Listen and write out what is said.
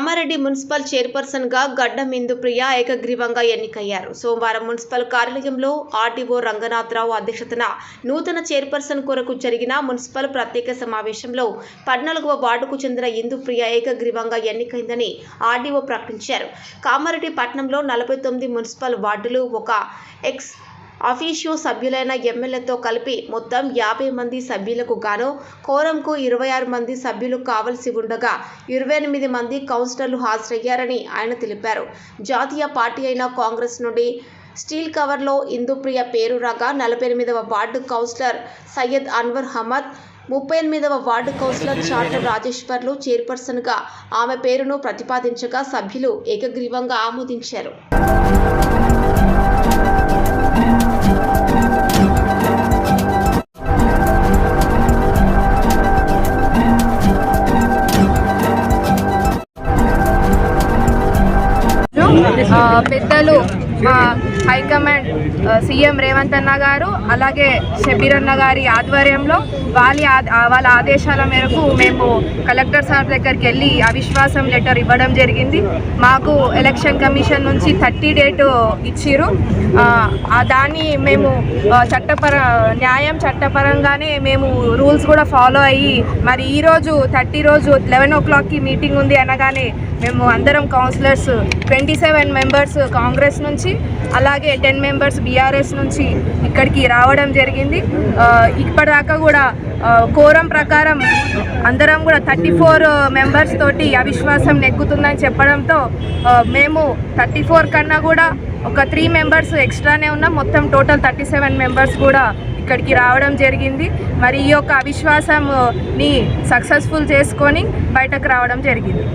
Kamareddy municipal చైర్పర్సన్గా గడ్డం ఇందుప్రియ ఏకగ్రీవంగా ఎన్నికయ్యారు. సోమవారం మున్సిపల్ కార్యాలయంలో ఆర్టీఓ రంగనాథరావు అధ్యక్షతన నూతన చైర్పర్సన్ కొరకు జరిగిన మున్సిపల్ ప్రత్యేక సమావేశంలో పద్నాలుగవ వార్డుకు చెందిన ఇందుప్రియ ఏకగ్రీవంగా ఎన్నికైందని ఆర్డీఓ ప్రకటించారు. కామారెడ్డి పట్టణంలో నలభై తొమ్మిది మున్సిపల్ వార్డులు ఒక ఎక్స్ అఫీషియో సభ్యులైన ఎమ్మెల్యేతో కలిపి మొత్తం యాభై మంది సభ్యులకు గాను కోరంకు ఇరవై ఆరు మంది సభ్యులు కావలసి ఉండగా ఇరవై ఎనిమిది మంది కౌన్సిలర్లు హాజరయ్యారని ఆయన తెలిపారు. జాతీయ పార్టీ అయిన కాంగ్రెస్ నుండి స్టీల్ కవర్లో ఇందుప్రియ పేరు రాగా నలభై ఎనిమిదవ వార్డు కౌన్సిలర్ సయ్యద్ అన్వర్ అహ్మద్ ముప్పై ఎనిమిదవ వార్డు కౌన్సిలర్ చార్టర్ రాజేశ్వర్లు చైర్పర్సన్గా ఆమె పేరును ప్రతిపాదించగా సభ్యులు ఏకగ్రీవంగా ఆమోదించారు. పెద్దలు మా హైకమాండ్ సీఎం రేవంత్ అన్న గారు అలాగే షబీర్ అన్న గారి ఆధ్వర్యంలో వాళ్ళ వాళ్ళ ఆదేశాల మేరకు మేము కలెక్టర్ సార్ దగ్గరికి వెళ్ళి అవిశ్వాసం లెటర్ ఇవ్వడం జరిగింది. మాకు ఎలక్షన్ కమిషన్ నుంచి థర్టీ డేట్ ఇచ్చిర్రు. దాన్ని మేము చట్టపర న్యాయం చట్టపరంగానే మేము రూల్స్ కూడా ఫాలో అయ్యి మరి ఈరోజు థర్టీ రోజు లెవెన్ ఓ క్లాక్కి మీటింగ్ ఉంది అనగానే మేము అందరం councillors twenty seven members Congress నుంచి అలా అలాగే టెన్ మెంబర్స్ బీఆర్ఎస్ నుంచి ఇక్కడికి రావడం జరిగింది. ఇప్పటిదాకా కూడా కోరం ప్రకారం అందరం కూడా థర్టీ ఫోర్ మెంబర్స్ తోటి అవిశ్వాసం నెగ్గుతుందని చెప్పడంతో మేము థర్టీ ఫోర్ కన్నా కూడా ఒక త్రీ మెంబర్స్ ఎక్స్ట్రానే ఉన్నాం. మొత్తం టోటల్ థర్టీ సెవెన్ మెంబర్స్ కూడా ఇక్కడికి రావడం జరిగింది. మరి ఈ యొక్క అవిశ్వాసంని సక్సెస్ఫుల్ చేసుకొని బయటకు రావడం జరిగింది.